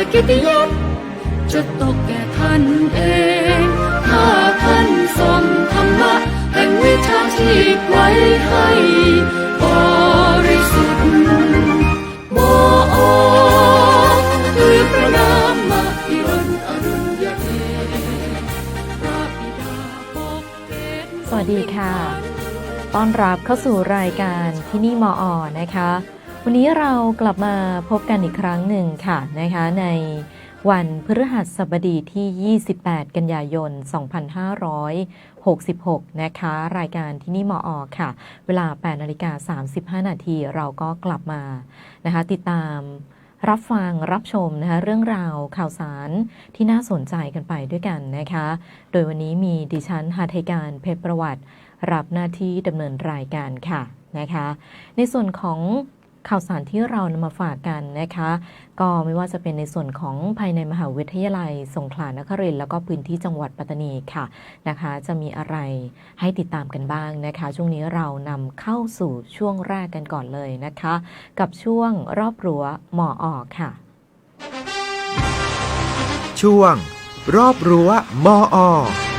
และเกิตติยศจะตกแก่ท่านเอง ถ้าท่านทรงธรรมะแห่งวิชาชีพไว้ให้บริสุทธิ์บอคือพระนามมาอิรนอรุณยเดพระบิดาปกเกตสวัสดีค่ะ ต้อนรับเข้าสู่รายการที่นี่มออนะคะ วันนี้เรากลับมาพบกันอีกครั้งหนึ่งค่ะนะคะในวันพฤหัสบดีที่ 28 กันยายน 2566 นะคะ รายการที่นี่มออค่ะ เวลา 8 นาฬิกา 35 นาทีเราก็กลับมานะคะ ติดตามรับฟังรับชมนะคะเรื่องราวข่าวสารที่น่าสนใจกันไปด้วยกันนะคะ โดยวันนี้มีดิฉันหาไทยการเพชรประวัติ รับหน้าที่ดำเนินรายการค่ะนะคะ ในส่วนของ ข่าวสารที่เรานำมาฝากกันนะคะ ก็ไม่ว่าจะเป็นในส่วนของภายในมหาวิทยาลัย สงขลานครินทร์แล้วก็พื้นที่จังหวัดปัตตานีค่ะนะคะ จะมีอะไรให้ติดตามกันบ้างนะคะ ช่วงนี้เรานำเข้าสู่ช่วงแรกกันก่อนเลยนะคะ กับช่วงรอบรั้วหมอออกค่ะ ช่วง รอบรั้วมอค่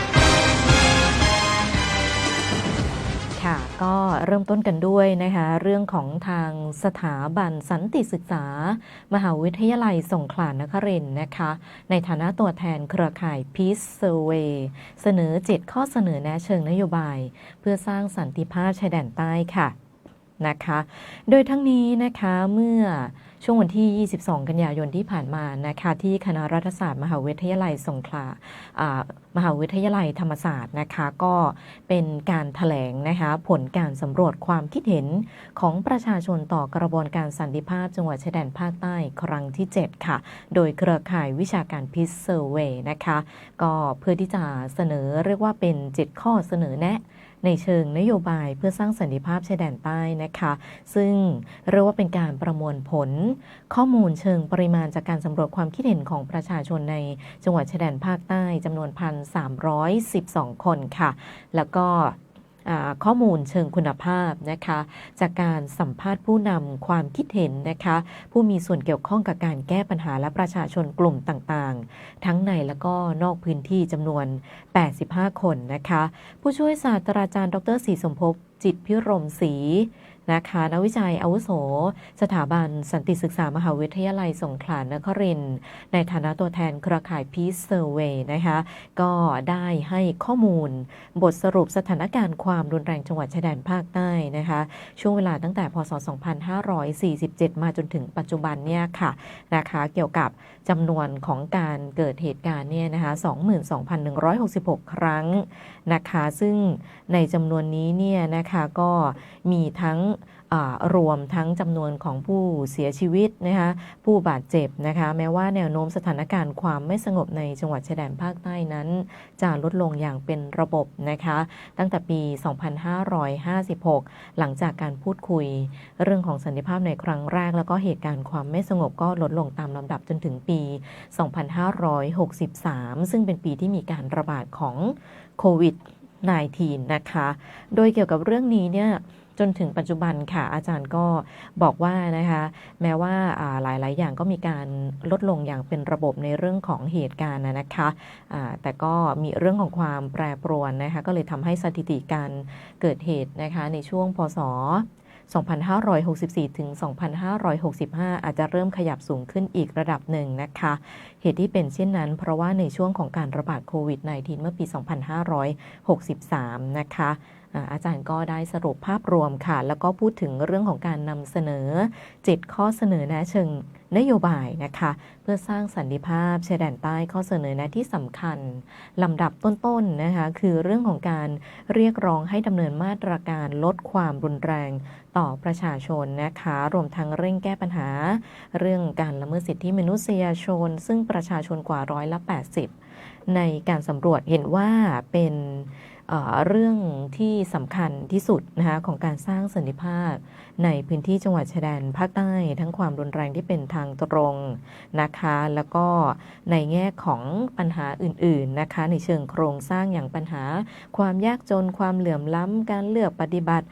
ก็เริ่มต้นกันด้วยนะคะเรื่องของทางสถาบันสันติศึกษา มหาวิทยาลัยสงขลานครินทร์นะคะ ในฐานะตัวแทนเครือข่าย Peace Survey เสนอ 7 ข้อเสนอแนะเชิงนโยบาย เพื่อสร้างสันติภาพชายแดนใต้ค่ะนะคะ โดยทั้งนี้นะคะเมื่อ ช่วงวันที่ 22 กันยายนที่ผ่านมานะคะที่คณะรัฐศาสตร์ มหาวิทยาลัยสงขลามหาวิทยาลัยธรรมศาสตร์นะคะก็เป็นการถแถลงนะคะผลการสำรวจความคิดเห็นของประชาชนต่อกระบวนการสันติภาพจังหวัดชายแดนภาคใต้ครั้งที่ 7 ค่ะ โดยเครือข่ายวิชาการพิเซอร์เวนะคะก็เพื่อที่จะเสนอเรียกว่าเป็น 7 ข้อเสนอแนะ ในเชิงนโยบายเพื่อสร้างสันติภาพชายแดนใต้นะคะ ซึ่งเรียกว่าเป็นการประมวลผล ข้อมูลเชิงปริมาณจากการสำรวจความคิดเห็นของประชาชนในจังหวัดชายแดนภาคใต้จำนวน 1,312 คนค่ะ แล้วก็ ข้อมูลเชิงคุณภาพนะคะ จากการสัมภาษณ์ผู้นำความคิดเห็นนะคะ ผู้มีส่วนเกี่ยวข้องกับการแก้ปัญหาและประชาชนกลุ่มต่างๆ ทั้งในและก็นอกพื้นที่จำนวน 85 คนนะคะ ผู้ช่วยศาสตราจารย์ ดรศรีสมภพจิตพิรมศรี นะคะนักวิจัยอาวุโส สถาบันสันติศึกษามหาวิทยาลัยสงขลานครินทร์ในฐานะตัวแทนเครือข่าย Peace Survey นะคะก็ได้ให้ข้อมูล บทสรุปสถานการณ์ความรุนแรงจังหวัดชายแดนภาคใต้นะคะ ช่วงเวลาตั้งแต่พศ 2547 มาจนถึงปัจจุบันเนี่ยค่ะนะคะเกี่ยวกับจำนวนของการเกิดเหตุการณ์เนี่ยนะคะ22,166 ครั้งนะคะ ซึ่งในจำนวนนี้เนี่ยนะคะก็มีทั้ง รวมทั้งจำนวนของผู้เสียชีวิตนะคะผู้บาดเจ็บนะคะแม้ว่าแนวโน้มสถานการณ์ความไม่สงบในจังหวัดชายแดนภาคใต้นั้น จะลดลงอย่างเป็นระบบนะคะตั้งแต่ปี 2556 หลังจากการพูดคุย เรื่องของสันติภาพในครั้งแรก แล้วก็เหตุการณ์ความไม่สงบก็ลดลงตามลำดับจนถึงปี 2563 ซึ่งเป็นปีที่มีการระบาดของโควิด -19 นะคะ โดยเกี่ยวกับเรื่องนี้เนี่ย จนถึงปัจจุบันค่ะ อาจารย์ก็บอกว่านะคะ แม้ว่าอ่าหลายๆอย่างก็มีการลดลงอย่างเป็นระบบในเรื่องของเหตุการณ์นะคะแต่ก็มีเรื่องของความแปรปรวนนะคะ ก็เลยทำให้สถิติการเกิดเหตุนะคะ ในช่วงพศ2564 ถึง 2565 อาจจะเริ่มขยับสูงขึ้นอีกระดับหนึ่งนะคะ เหตุที่เป็นเช่นนั้น เพราะว่าในช่วงของการระบาดโควิด -19 เมื่อปี 2563 นะคะ อาจารย์ก็ได้สรุปภาพรวมค่ะ แล้วก็พูดถึงเรื่องของการนำเสนอ7ข้อเสนอแนะเชิงนโยบายนะคะ เพื่อสร้างสันติภาพชายแดนใต้ข้อเสนอแนะที่สำคัญลำดับต้นๆนะคะคือเรื่องของการเรียกร้องให้ดำเนินมาตรการลดความรุนแรงต่อประชาชนนะคะ รวมทั้งเร่งแก้ปัญหา เรื่องการละเมิดสิทธิมนุษยชน ซึ่งประชาชนกว่าร้อยละ 80 ในการสำรวจเห็นว่าเป็น เรื่องที่สำคัญที่สุดนะคะของการสร้างสันติภาพ ในพื้นที่จังหวัดชายแดนภาคใต้ทั้งความรุนแรงที่เป็นทางตรงนะคะ แล้วก็ในแง่ของปัญหาอื่นๆนะคะ ในเชิงโครงสร้างอย่างปัญหา ความยากจนความเหลื่อมล้ำการเลือกปฏิบัติ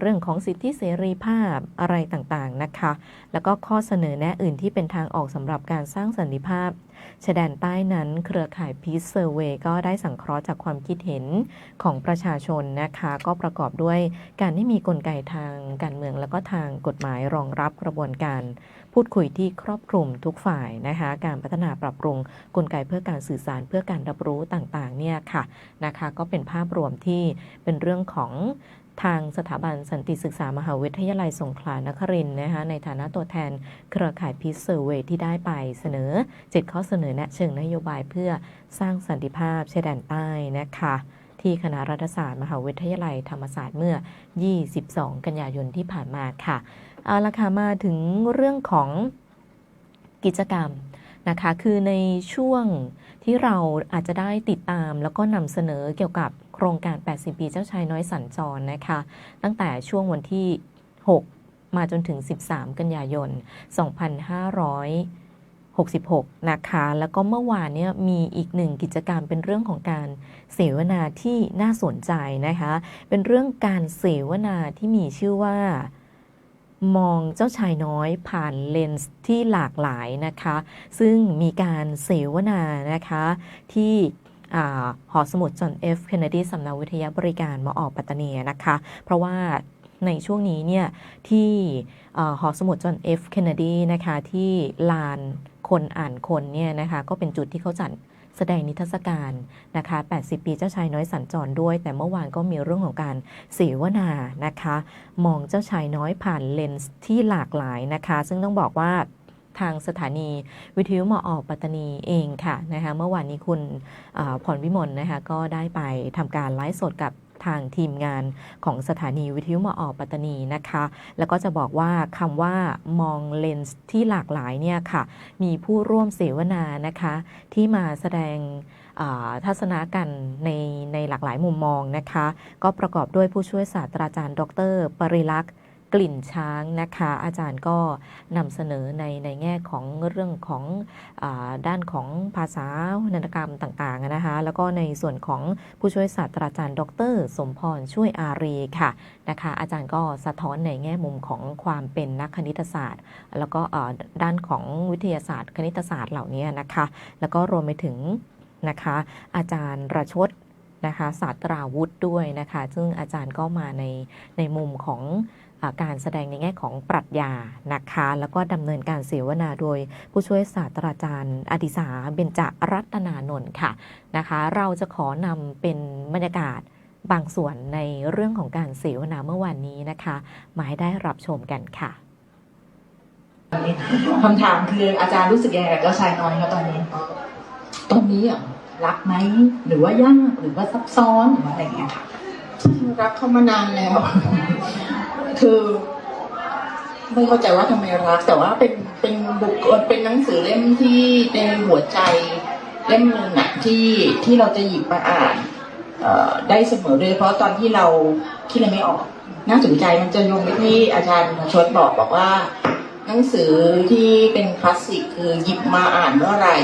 เรื่องของสิทธิเสรีภาพอะไรต่างๆนะคะ แล้วก็ข้อเสนอแนะอื่นที่เป็นทางออกสำหรับการสร้างสันติภาพชายแดนใต้นั้นเครือข่าย Peace Survey ก็ได้สังเคราะห์จากความคิดเห็นของประชาชนนะคะ ก็ประกอบด้วยการที่มีกลไกทางการเมือง แล้วก็ทางกฎหมายรองรับกระบวนการ พูดคุยที่ครอบคลุมทุกฝ่ายนะคะ การพัฒนาปรับปรุงกลไกเพื่อการสื่อสารเพื่อการรับรู้ต่างๆเนี่ยค่ะนะคะ ก็เป็นภาพรวมที่เป็นเรื่องของ ทางสถาบันสันติศึกษามหาวิทยาลัยสงขลานครินทร์นะคะในฐานะตัวแทนเครือข่ายพีซเซอร์เวที่ได้ไปเสนอ 7 ข้อเสนอแนะเชิงนโยบายเพื่อสร้างสันติภาพชายแดนใต้นะคะที่คณะรัฐศาสตร์มหาวิทยาลัยธรรมศาสตร์เมื่อ 22 กันยายนที่ผ่านมาค่ะ เอาละค่ะมาถึงเรื่องของกิจกรรมนะคะ คือในช่วงที่เราอาจจะได้ติดตามแล้วก็นำเสนอเกี่ยวกับ โครงการ 80 ปีเจ้าชายน้อยสัญจรนะคะ ตั้งแต่ช่วงวันที่ 6 มาจนถึง 13 กันยายน 2566 นะคะ แล้วก็เมื่อวานเนี่ยมีอีกหนึ่งกิจกรรมเป็นเรื่องของการเสวนาที่น่าสนใจนะคะ เป็นเรื่องการเสวนาที่มีชื่อว่ามองเจ้าชายน้อยผ่านเลนส์ที่หลากหลายนะคะ ซึ่งมีการเสวนานะคะที่ หอสมุดจอห์นเอฟเคนเนดีสำนักวิทยาบริการมออกปัตตานีนะคะ เพราะว่าในช่วงนี้เนี่ยที่หอสมุดจอห์นเอฟเคนเนดีนะคะที่ลานคนอ่านคนเนี่ยนะคะก็เป็นจุดที่เขาจัดแสดงนิทรรศการนะคะ 80 ปีเจ้าชายน้อยสัญจรด้วย แต่เมื่อวานก็มีเรื่องของการเสวนานะคะ มองเจ้าชายน้อยผ่านเลนส์ที่หลากหลายนะคะ ซึ่งต้องบอกว่า ทางสถานีวิทยุมออกปัตตานีเองค่ะนะคะเมื่อวานนี้คุณอาพรวิมลนะคะก็ได้ไปทำการไลฟ์สดกับทางทีมงานของสถานีวิทยุมออกปัตตานีนะคะ แล้วก็จะบอกว่าคำว่ามองเลนส์ที่หลากหลายเนี่ยค่ะ มีผู้ร่วมเสวนานะคะ ที่มาแสดงทัศนะกันในในหลากหลายมุมมองนะคะ ก็ประกอบด้วยผู้ช่วยศาสตราจารย์ ดร ปริลักษ์ กลิ่นช้างนะคะ อาจารย์ก็นำเสนอในในแง่ของเรื่องของอด้านของภาษาวรรณกรรมต่างๆนะคะแล้วก็ในส่วนของผู้ช่วยศาสตราจารย์ ดร สมพรช่วยอารีค่ะนะคะอาจารย์ก็สะท้อนในแง่มุมของความเป็นนักคณิตศาสตร์ แล้วก็ด้านของวิทยาศาสตร์ คณิตศาสตร์เหล่านี้นะคะ แล้วก็รวมไปถึงนะคะอาจารย์ระชดนะคะศาสตราวุธด้วยนะคะ ซึ่งอาจารย์ก็มาในในมุมของ การแสดงในแง่ของปรัชญานะคะ แล้วก็ดำเนินการเสวนาโดยผู้ช่วยศาสตราจารย์ อดิสาเบญจรัตนานนท์ค่ะนะคะ เราจะขอนำเป็นบรรยากาศบางส่วนในเรื่องของการเสวนาเมื่อวานนี้นะคะ มาให้ได้รับชมกันค่ะคำถามคืออาจารย์รู้สึกยังไงกับเจ้าชายน้อยครับตอนนี้ ตอนนี้อะรักไหมหรือว่ายากหรือว่าซับซ้อนหรือว่าอะไรเงี้ยค่ะรักเขามานานแล้ว คือไม่เข้าใจว่าทำไมรัก แต่ว่าเป็นเป็นบุคคลเป็นหนังสือเล่มที่ในหัวใจเล่มหนึ่งอะที่ที่เราจะหยิบมาอ่านได้เสมอโดยเฉพาะตอนที่เราคิดอะไรไม่ออก น่าสนใจมันจะโยงไปที่อาจารย์ชดบอกบอกว่า หนังสือที่เป็นคลาสสิกคือหยิบมาอ่านเมื่อไหร่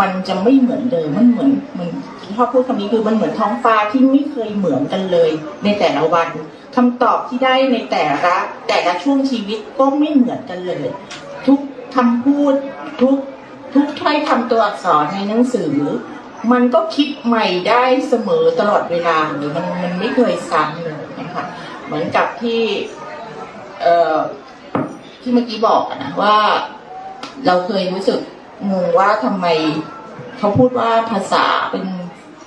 มันจะไม่เหมือนเดิมมันเหมือนมัน ชอบพูดคำนี้คือมันเหมือนท้องฟ้าที่ไม่เคยเหมือนกันเลย ในแต่ละวันคำตอบที่ได้ในแต่ละแต่ละช่วงชีวิตก็ไม่เหมือนกันเลย ทุกคำพูดทุกทุกถ้อยคำตัวอักษรในหนังสือ มันก็คิดใหม่ได้เสมอตลอดเวลาหรือมันมันไม่เคยซ้ำเลยนะคะเหมือนกับที่เอ่อที่เมื่อกี้บอกนะว่า เราเคยรู้สึกงงว่าทำไมเขาพูดว่าภาษาเป็น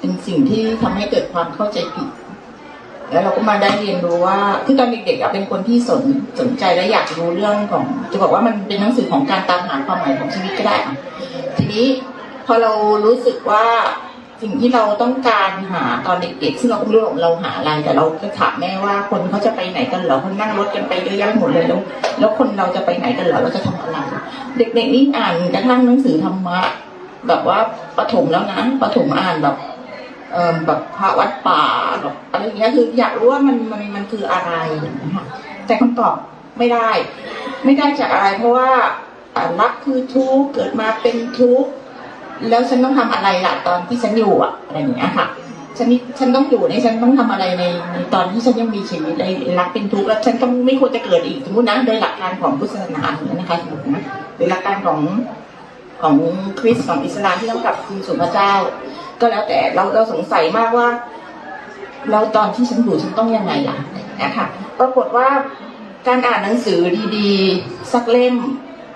เป็นสิ่งที่ทำให้เกิดความเข้าใจผิด แล้วเราก็มาได้เรียนรู้ว่าคือตอนเด็กๆเป็นคนที่สนสนใจและอยากรู้เรื่องของ จะบอกว่ามันเป็นหนังสือของการตามหาความหมายของชีวิตก็ได้ทีนี้พอเรารู้สึกว่าสิ่งที่เราต้องการหาตอนเด็กๆซึ่งเราก็ไม่รู้หรอกเราหาอะไร แต่เราก็ถามแม่ว่าคนเขาจะไปไหนกันเหรอเขานั่งรถกันไปเยอะแยะหมดเลยแล้วแล้วคนเราจะไปไหนกันเหรอเราจะทำอะไร เด็กๆนี่อ่านกระทั่งหนังสือธรรมะแบบว่าประถมแล้วนะประถมอ่านแบบ เออแบบพระวัดป่าแบบอะไรอย่างเงี้ยคืออยากรู้ว่ามันมันมันคืออะไรอย่างเงี้ยค่ะแต่คำตอบไม่ได้ ไม่ได้จากอะไร เพราะว่ารักคือทุกเกิดมาเป็นทุกแล้วฉันต้องทำอะไรล่ะตอนที่ฉันอยู่อะอะไรอย่างเงี้ยค่ะฉันนี่ฉันต้องอยู่ในฉันต้องทำอะไรในในตอนที่ฉันยังมีชีวิตในรักเป็นทุกข์แล้วฉันก็ไม่ควรจะเกิดอีกสมมตินะโดยหลักการของพุทธศาสนาอย่างนี้ยนะคะสมมตินะโดยหลักการของของคริสต์ของอิสลามที่ต้องกลับคืนสู่พระเจ้า ก็แล้วแต่เราเราสงสัยมากว่าแล้วตอนที่ฉันอยู่ฉันต้องยังไงล่ะนะคะปรากฏว่าการอ่านหนังสือดีๆ สักเล่ม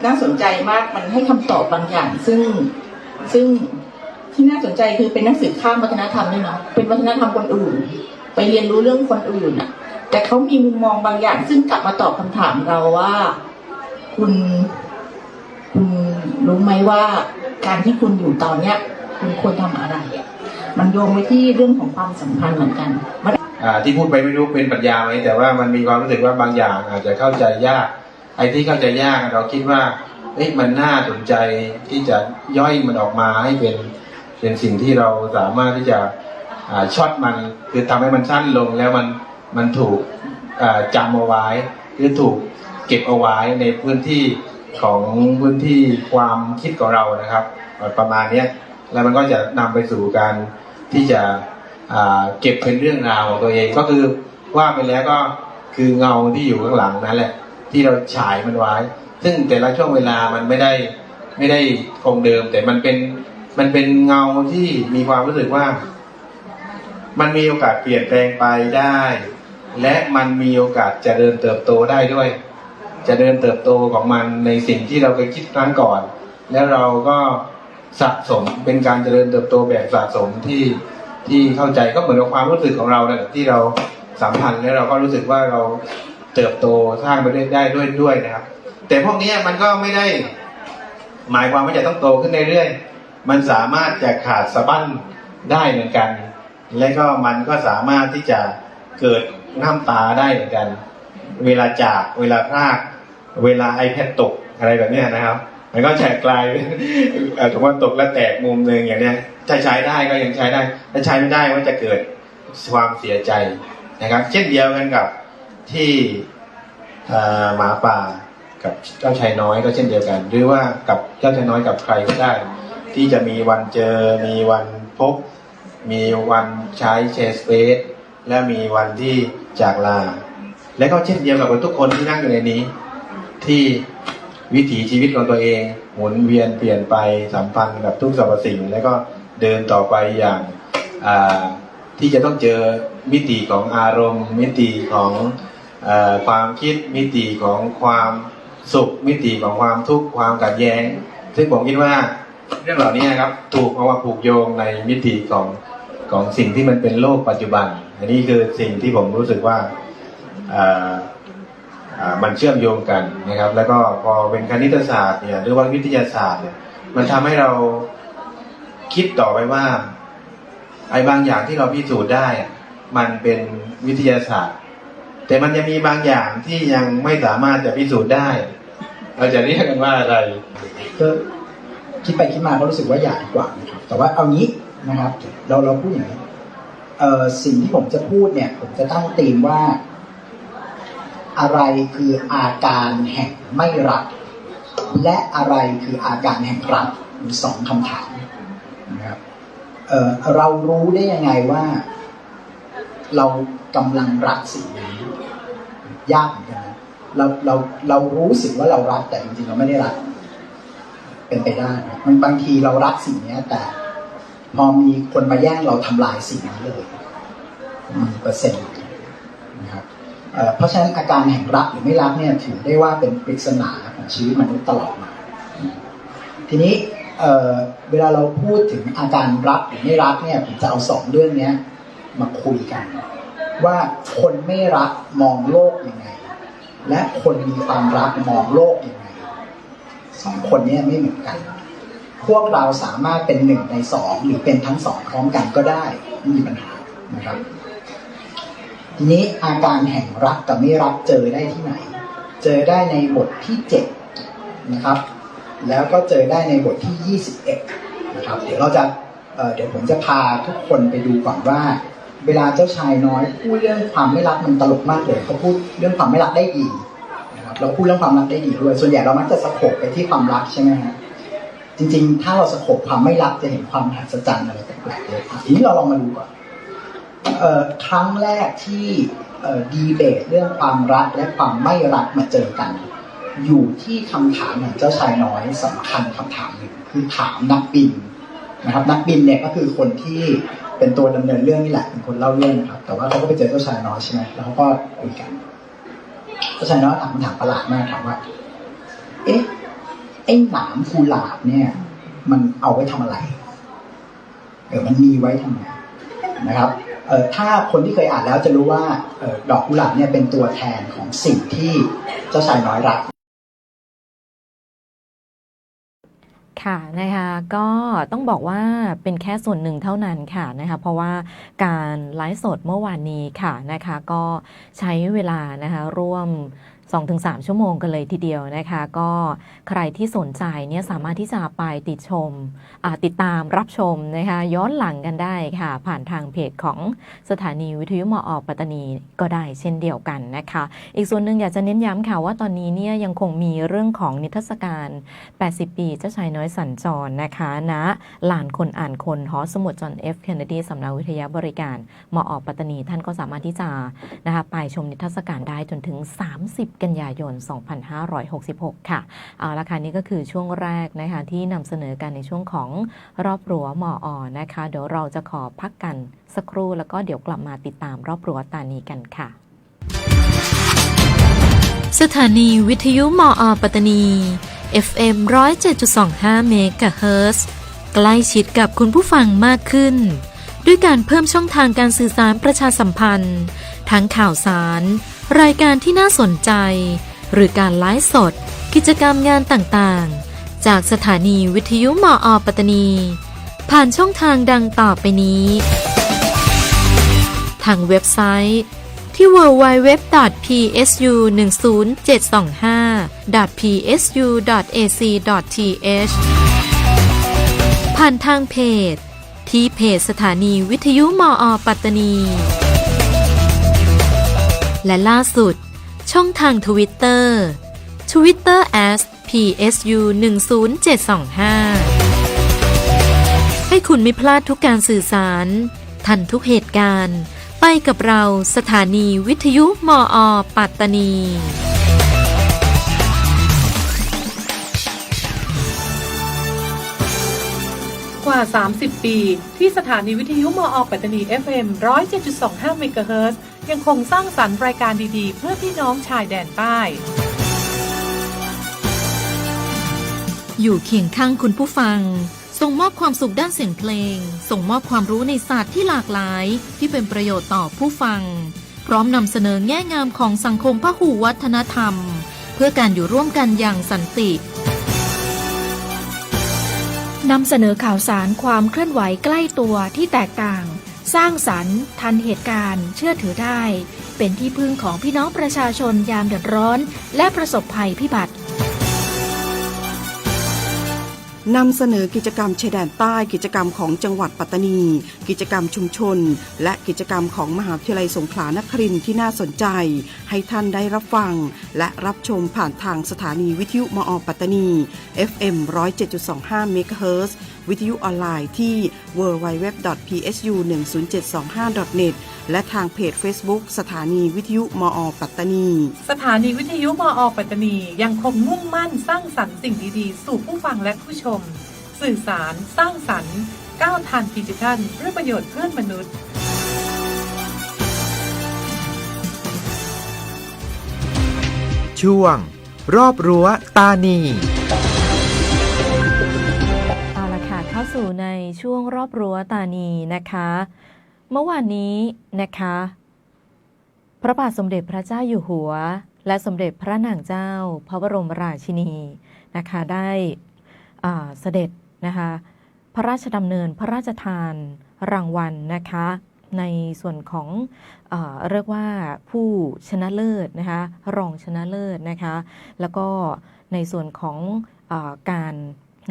น่าสนใจมากมันให้คำตอบบางอย่าง ซึ่งซึ่งที่น่าสนใจคือเป็นหนังสือข้ามวัฒนธรรมด้วยเนาะเป็นวัฒนธรรมคนอื่น ไปเรียนรู้เรื่องคนอื่นอะแต่เขามีมุมมองบางอย่าง ซึ่งกลับมาตอบคำถามเราว่าคุณคุณรู้ไหมว่าการที่คุณอยู่ตอนเนี้ย คุณควรทำอะไร มันโยงไปที่เรื่องของความสัมพันธ์เหมือนกันที่พูดไปไม่รู้เป็นปรัชญาไหมแต่ว่ามันมีความรู้สึกว่าบางอย่างอาจจะเข้าใจยาก ไอ้ที่เข้าใจยากเราคิดว่าเอ๊ะมันน่าสนใจที่จะย่อยมันออกมาให้เป็นเป็นสิ่งที่เราสามารถที่จะช็อตมันคือทำให้มันสั้นลงแล้วมันมันถูกจำเอาไว้หรือถูกเก็บเอาไว้ในพื้นที่ของพื้นที่ความคิดของเรานะครับ ประมาณนี้ แล้วมันก็จะนำไปสู่การที่จะเก็บเป็นเรื่องราวของตัวเองก็คือว่าไปแล้วก็คือเงาที่อยู่ข้างหลังนั่นแหละ ที่เราฉายมันไว้ ซึ่งแต่ละช่วงเวลามันไม่ได้ไม่ได้คงเดิม แต่มันเป็นมันเป็นเงาที่มีความรู้สึกว่า มันมีโอกาสเปลี่ยนแปลงไปได้ และมันมีโอกาสจะเดินเติบโตได้ด้วย จะเดินเติบโตของมันในสิ่งที่เราเคยคิดครั้งก่อน แล้วเราก็ สะสมเป็นการเจริญเติบโตแบบสะสมที่ที่เข้าใจก็เหมือนกับความรู้สึกของเราเนี่ยที่เราสัมพันธ์แล้วเราก็รู้สึกว่าเราเติบโตสร้างไปได้ได้ด้วยด้วยนะครับ แต่พวกนี้มันก็ไม่ได้ หมายความว่าจะต้องโตขึ้นเรื่อยๆมันสามารถจะขาดสะบั้นได้เหมือนกัน และก็มันก็สามารถที่จะเกิดน้ำตาได้เหมือนกัน เวลาจากเวลาพลากเวลา iPad ตกอะไรแบบนี้นะครับ มันก็จะกลายเป็นเอ่อถือว่าตกแล้วแตกมุมหนึ่งอย่างเนี้ยถ้าใช้ได้ก็ยังใช้ได้ ถ้าใช้ไม่ได้ก็จะเกิดความเสียใจนะครับ เช่นเดียวกันกับที่หมาป่ากับเจ้าชายน้อยก็เช่นเดียวกัน หรือว่ากับเจ้าชายน้อยกับใครก็ได้ ที่จะมีวันเจอ มีวันพบ มีวันใช้แชร์สเปซและมีวันที่จากลา และก็เช่นเดียวกับทุกคนที่นั่งอยู่ในนี้ ที่ วิถีชีวิตของตัวเอง หมุนเวียนเปลี่ยนไปสัมพันธ์กับทุกสรรพสิ่ง แล้วก็เดินต่อไปอย่างาที่จะต้องเจอมิติของอารมณ์ มิติของอความคิดมิติของความสุขมิติของความทุกข์ความขัดแย้ง ซึ่งผมคิดว่าเรื่องเหล่านี้ครับถูกเอามาผูกโยงในมิติของของสิ่งที่มันเป็นโลกปัจจุบัน อันนี้คือสิ่งที่ผมรู้สึกว่าา มันเชื่อมโยงกันนะครับ แล้วก็พอเป็นคณิตศาสตร์เนี่ยหรือว่าวิทยาศาสตร์เนี่ยมันทำให้เราคิดต่อไปว่าไอ้บางอย่างที่เราพิสูจน์ได้อะมันเป็นวิทยาศาสตร์ แต่มันยังมีบางอย่างที่ยังไม่สามารถจะพิสูจน์ได้ เราจะเรียกกันว่าอะไรก็คิดไปคิดมาก็รู้สึกว่าอยากกว่านะครับแต่ว่าเอางี้นะครับ เราเราพูดอย่างนี้สิ่งที่ผมจะพูดเนี่ย ผมจะตั้งธีมว่า อะไรคืออาการแห่งไม่รัก และอะไรคืออาการแห่งรักสองคำถามนะครับเเรารู้ได้ยังไงว่า เรากำลังรักสิ่งนี้ยากเหมือนกันนะเราเราเรารู้สึกว่าเรารักแต่จริงๆเราไม่ได้รัก เป็นไปได้นะมันบางทีเรารักสิ่งนี้แต่ พอมีคนมาแย่งเราทำลายสิ่งนี้เลยมีเปอร์เซ็นต์นะครับ เพราะฉะนั้นอาการแห่งรักหรือไม่รักเนี่ยถือได้ว่าเป็นปริศนาของชีวิตมนุษย์ตลอดมา ทีนี้เวลาเราพูดถึงอาการรักหรือไม่รักเนี่ยผมจะเอาสองเรื่องนี้มาคุยกัน ว่าคนไม่รักมองโลกยังไง และคนมีความรักมองโลกยังไงสองคนนี้ไม่เหมือนกัน พวกเราสามารถเป็นหนึ่งในสองหรือเป็นทั้งสองพร้อมกันก็ได้ไม่มีปัญหานะครับ ทีนี้อาการแห่งรักกับไม่รักเจอได้ที่ไหน เจอได้ในบทที่เจ็ดนะครับ แล้วก็เจอได้ในบทที่ยี่สิบเอ็ดนะครับเดี๋ยวเราจะเเดี๋ยวผมจะพาทุกคนไปดูก่อนว่า เวลาเจ้าชายน้อยพูดเรื่องความไม่รักมันตลกมากเลยเขาพูดเรื่องความไม่รักได้ดีนะครับเราพูดเรื่องความรักได้ดีด้วย ส่วนใหญ่เรามักจะสะกบไปที่ความรักใช่ไหมฮะจริงๆ ถ้าเราสะกบความไม่รักจะเห็นความหัศจรรย์อะไรแปลกๆเยอะทีนี้เราลองมาดูก่อน ครั้งแรกที่ดีเบตเรื่องความรักและความไม่รักมาเจอกัน อยู่ที่คำถามของเจ้าชายน้อยสำคัญคำถามหนึ่งคือถามนักบินนะครับ นักบินเนี่ยก็คือคนที่เป็นตัวดำเนินเรื่องนี่แหละเป็นคนเล่าเรื่องนะครับ แต่ว่าเขาก็ไปเจอเจ้าชายน้อยใช่ไหมแล้วเขาก็คุยกันเจ้าชายน้อยถามคำถามประหลาดมากถามว่า เอ๊ะไอ้หนามกุหลาบเนี่ย มันเอาไว้ทำอะไรเออมันมีไว้ทำไมนะครับ ถ้าคนที่เคยอ่านแล้วจะรู้ว่าออดอกกุหลาบเนี่ยเป็นตัวแทนของสิ่งที่เจ้าชายน้อยรักค่ะนะคะก็ต้องบอกว่าเป็นแค่ส่วนหนึ่งเท่านั้นค่ะนะคะเพราะว่าการไลฟ์สดเมื่อวานนี้ค่ะนะคะก็ใช้เวลานะคะร่วม 2-3 ชั่วโมงกันเลยทีเดียวนะคะ ก็ใครที่สนใจเนี่ยสามารถที่จะไปติดชมติดตามรับชมนะคะย้อนหลังกันได้ค่ะ ผ่านทางเพจของสถานีวิทยุมออกปัตตานีก็ได้เช่นเดียวกันนะคะ อีกส่วนหนึ่งอยากจะเน้นย้ำค่ะว่าตอนนี้เนี่ยยังคงมีเรื่องของนิทรรศการ 80 ปีเจ้าชายน้อยสัญจรนะคะณลานคนอ่านคนหอสมุดจอห์นเอฟเคนเนดีสำนักวิทยาบริการมออกปัตตานีท่านก็สามารถที่จะนะคะไปชมนิทรรศการได้จนถึง 30กันยายน 2566 ค่ะเอาละค่ะนี่ก็คือช่วงแรกนะคะที่นำเสนอกันในช่วงของรอบรั้วมออนะคะ เดี๋ยวเราจะขอพักกันสักครู่แล้วก็เดี๋ยวกลับมาติดตามรอบรั้วตานีกันค่ะ สถานีวิทยุมออปัตตานี FM 107.25 เมกะเฮิรตซ์ใกล้ชิดกับคุณผู้ฟังมากขึ้น ด้วยการเพิ่มช่องทางการสื่อสารประชาสัมพันธ์ ทั้งข่าวสาร รายการที่น่าสนใจ หรือการไลฟ์สด กิจกรรมงานต่างๆ จากสถานีวิทยุมอปัตตานี ผ่านช่องทางดังต่อไปนี้ ทางเว็บไซต์ ที่ www.psu10725.psu.ac.th ผ่านทางเพจ ที่เพจสถานีวิทยุมอปัตตานี และล่าสุด ช่องทางทวิตเตอร์ Twitter as psu 10725 ให้คุณไม่พลาดทุกการสื่อสาร ทันทุกเหตุการณ์ ไปกับเราสถานีวิทยุมอปัตตานีกว่า 30 ปี ที่สถานีวิทยุมอปัตตานี FM 107.25 เมกะเฮิรตซ์ ยังคงสร้างสรรค์รายการดีๆ เพื่อพี่น้องชายแดนใต้ อยู่เคียงข้างคุณผู้ฟัง ส่งมอบความสุขด้านเสียงเพลง ส่งมอบความรู้ในศาสตร์ที่หลากหลาย ที่เป็นประโยชน์ต่อผู้ฟัง พร้อมนำเสนอแง่งามของสังคมพหูวัฒนธรรม เพื่อการอยู่ร่วมกันอย่างสันตินำเสนอข่าวสารความเคลื่อนไหวใกล้ตัวที่แตกต่าง สร้างสรรค์ ทันเหตุการณ์ เชื่อถือได้ เป็นที่พึ่งของพี่น้องประชาชนยามเดือดร้อน และประสบภัยพิบัตินำเสนอกิจกรรมชายแดนใต้กิจกรรมของจังหวัดปัตตานี กิจกรรมชุมชน และกิจกรรมของมหาวิทยาลัยสงขลานครินที่น่าสนใจ ให้ท่านได้รับฟัง และรับชมผ่านทางสถานีวิทยุมอปัตตานี FM 107.25เมกะเฮิรตซ์ วิทยุออนไลน์ที่ www.psu1075.net และทางเพจ Facebook สถานีวิทยุมอ ปัตตานี สถานีวิทยุมอ ปัตตานียังคงมุ่งมั่นสร้างสรรค์สิ่งดีๆ สู่ผู้ฟังและผู้ชม สื่อสาร สร้างสรรค์ก้าวทันดิจิทัลเพื่อประโยชน์เพื่อนมนุษย์ช่วง รอบรั้วตานี สู่ในช่วงรอบรั้วตานีนะคะ เมื่อวานนี้นะคะ พระบาทสมเด็จพระเจ้าอยู่หัว และสมเด็จพระนางเจ้า พระบรมราชินีนะคะได้เสด็จนะคะพระราชดำเนินพระราชทานรางวัลนะคะ ในส่วนของเอเรียกว่าผู้ชนะเลิศนะคะรองชนะเลิศนะคะ แล้วก็ในส่วนของอการ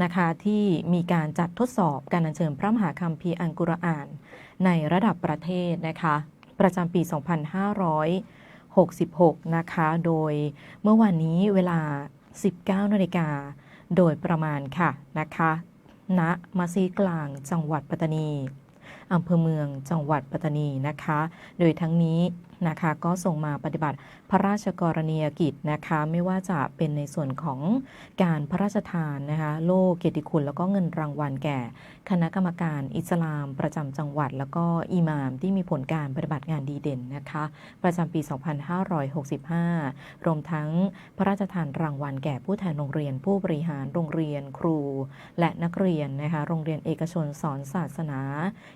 นะคะที่มีการจัดทดสอบการอัญเชิญพระมหาคัมภีร์อังกุรอาน ในระดับประเทศนะคะประจำปี 2566 นะคะ โดยเมื่อวานนี้เวลา 19นาฬิกาโดยประมาณค่ะนะคะณมัสยิดกลางจังหวัดปัตตานี อำเภอเมืองจังหวัดปัตตานีนะคะ โดยทั้งนี้นะคะก็ส่งมาปฏิบัติพระราชกรณียกิจนะคะไม่ว่าจะเป็นในส่วนของการพระราชทานนะคะโล่เกียรติคุณแล้วก็เงินรางวัลแก่ คณะกรรมการอิสลามประจำจังหวัด แล้วก็อิหม่ามที่มีผลการปฏิบัติงานดีเด่นนะคะประจำปี 2565 รวมทั้งพระราชทานรางวัลแก่ผู้แทนโรงเรียน ผู้บริหารโรงเรียนครู และนักเรียนนะคะโรงเรียนเอกชนสอนศาสนา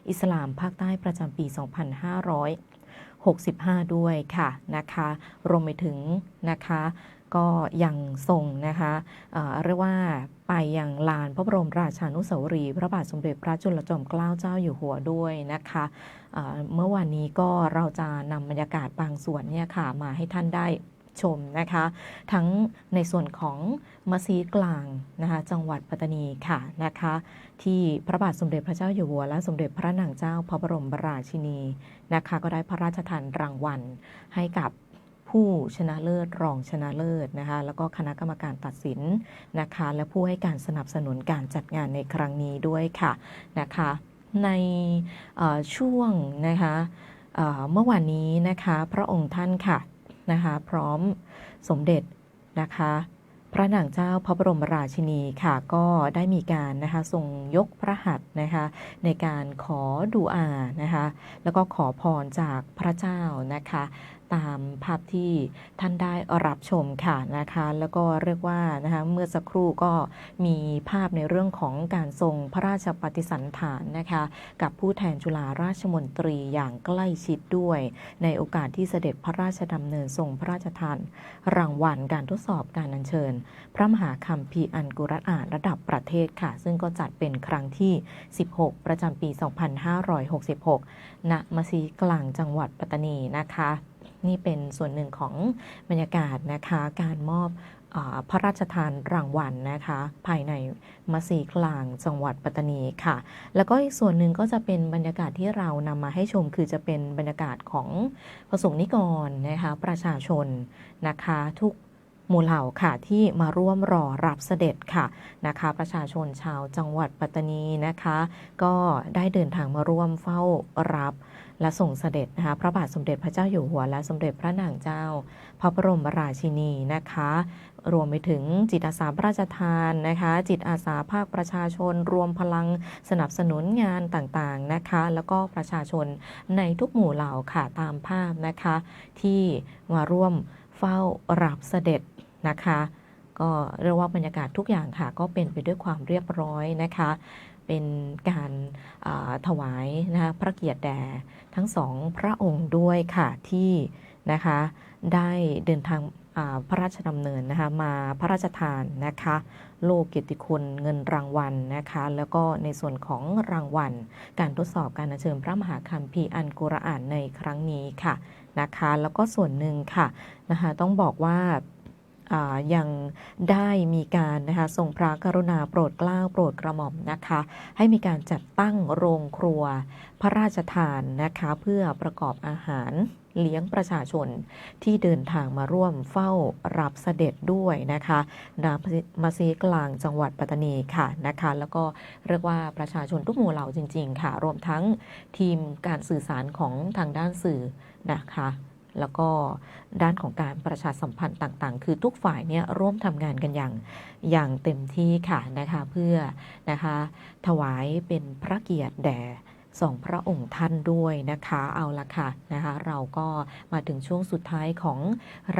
อิสสลามภาคใต้ประจำปี 2565 ด้วยค่ะนะคะ รวมไปถึงนะคะก็ยังส่งนะคะเเรียกว่าไปยังลานพระบรมราชานุสาวรีย์พระบาทสมเด็จพระจุลจอมเกล้าเจ้าอยู่หัวด้วยนะคะเเมื่อวานนี้ก็เราจะนำบรรยากาศบางส่วนเนี่ยค่ะมาให้ท่านได้ ชมนะคะ ทั้งในส่วนของมัสยิดกลางนะคะจังหวัดปัตตานีค่ะนะคะ ที่พระบาทสมเด็จพระเจ้าอยู่หัว และสมเด็จพระนางเจ้าพระบรมราชินีนะคะก็ได้พระราชทานรางวัลให้กับผู้ชนะเลิศรองชนะเลิศนะคะแล้วก็คณะกรรมการตัดสินนะคะ และผู้ให้การสนับสนุนการจัดงานในครั้งนี้ด้วยค่ะนะคะ ในช่วงนะคะเมื่อวานนี้นะคะ พระองค์ท่านค่ะ นะคะ พร้อมสมเด็จนะคะ พระนางเจ้าพระบรมราชินีค่ะ ก็ได้มีการนะคะทรงยกพระหัตถ์นะคะ ในการขอดูอานะคะ แล้วก็ขอพรจากพระเจ้านะคะ ตามภาพที่ท่านได้รับชมค่ะนะคะแล้วก็เรียกว่านะคะเมื่อสักครู่ก็มีภาพในเรื่องของการทรงพระราชปฏิสันถานนะคะกับผู้แทนจุฬาราชมนตรีอย่างใกล้ชิดด้วย ในโอกาสที่เสด็จพระราชดำเนินทรงพระราชทานรางวัลการทดสอบการอัญเชิญ พระมหาคัมภีร์อันกุรอานระดับประเทศค่ะ ซึ่งก็จัดเป็นครั้งที่ 16 ประจำปี 2566 ณ มัสยิดกลางจังหวัดปัตตานีนะคะ นี่เป็นส่วนหนึ่งของบรรยากาศนะคะการมอบอพระราชทานรางวัลนะคะ ภายในมัสยิดกลางจังหวัดปัตตานีค่ะ แล้วก็อีกส่วนหนึ่งก็จะเป็นบรรยากาศที่เรานำมาให้ชม คือจะเป็นบรรยากาศของประสงค์นิกรนะคะประชาชนนะคะทุกหมู่เหล่าค่ะที่มาร่วมรอรับเสด็จค่ะนะคะ ประชาชนชาวจังหวัดปัตตานีนะคะ ก็ได้เดินทางมาร่วมเฝ้ารับ และส่งเสด็จนะคะพระบาทสมเด็จพระเจ้าอยู่หัว และสมเด็จพระนางเจ้า พระบรมราชินีนะคะ รวมไปถึงจิตอาสาพระราชทานนะคะ จิตอาสาภาคประชาชน รวมพลังสนับสนุนงานต่างๆนะคะ แล้วก็ประชาชนในทุกหมู่เหล่าค่ะตามภาพนะคะ ที่มาร่วมเฝ้ารับเสด็จนะคะ ก็เรียกว่าบรรยากาศทุกอย่างค่ะ ก็เป็นไปด้วยความเรียบร้อยนะคะ เป็นการาถวายนะคะพระเกียรติแด่ทั้งสองพระองค์ด้วยค่ะที่นะคะได้เดินทางาพระราชดำเนินนะคะมาพระราชทานนะคะโลกเกียรติคุณเงินรางวัลนะคะแล้วก็ในส่วนของรางวัล การทดสอบการเชิญพระมหาคัมภีร์อันกุรอานในครั้งนี้ค่ะนะคะแล้วก็ส่วนหนึ่งค่ะนะคะต้องบอกว่า ยังได้มีการนะคะทรงพระกรุณาโปรดเกล้าโปรดกระหม่อมนะคะ ให้มีการจัดตั้งโรงครัวพระราชทานนะคะเพื่อประกอบอาหารเลี้ยงประชาชนที่เดินทางมาร่วมเฝ้ารับเสด็จด้วยนะคะณมัสยิดกลางจังหวัดปัตตานีค่ะนะคะ แล้วก็เรียกว่าประชาชนทุกหมู่เหล่าจริง ๆ ค่ะ รวมทั้งทีมการสื่อสารของทางด้านสื่อนะคะ แล้วก็ด้านของการประชาสัมพันธ์ต่างๆ คือทุกฝ่ายเนี่ยร่วมทำงานกันอย่างอย่างเต็มที่ค่ะนะคะเพื่อนะคะถวายเป็นพระเกียรติแด่ สองพระองค์ท่านด้วยนะคะเอาละค่ะนะคะเราก็มาถึงช่วงสุดท้ายของ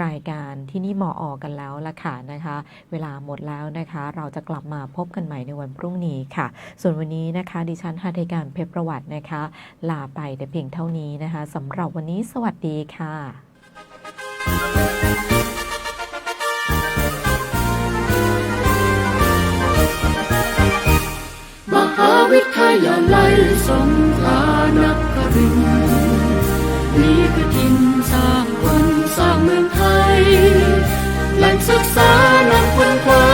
รายการที่นี่มออกันแล้วละค่ะนะคะ เวลาหมดแล้วนะคะ เราจะกลับมาพบกันใหม่ในวันพรุ่งนี้ค่ะ ส่วนวันนี้นะคะ ดิฉันหัตถการเพชรประวัตินะคะ ลาไปแต่เพียงเท่านี้นะคะสำหรับวันนี้สวัสดีค่ะ ยาลัยสงขลานักกรินนี่คือทินสร้างคนสร้างเมืองไทยแหล่งศึกษานักค้นควา